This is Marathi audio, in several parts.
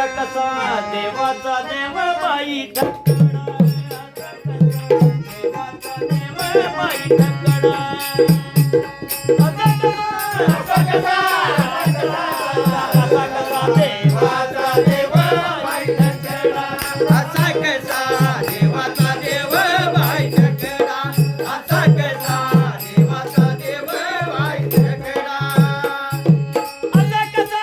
कसा कसा? देवाचा देव बाई धकडा देवाचा देव बाई धकडा कसा? कसा कसा कसा देवाचा देव बाई धकडा कसा कसा देवाचा देव बाई धकडा कसा कसा देवाचा देव बाई धकडा कसा कसा?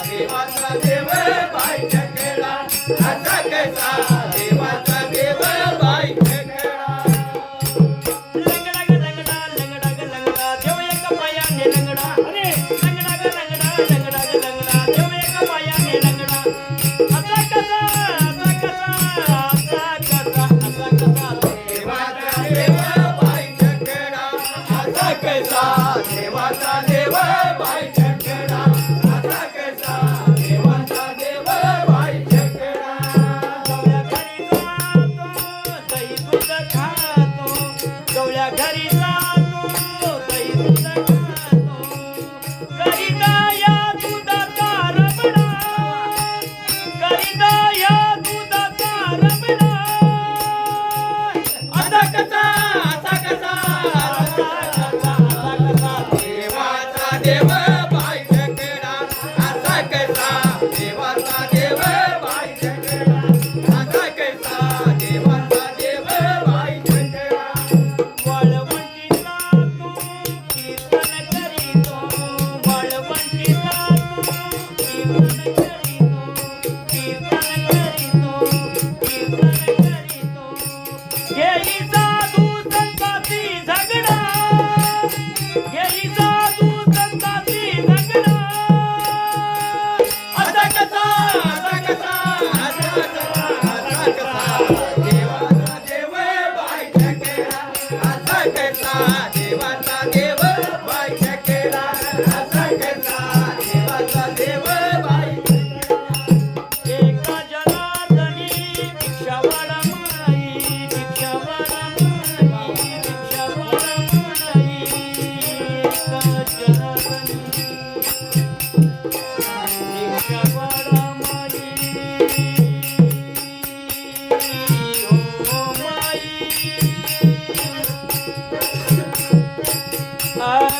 घरी जा Saka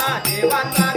देवाचा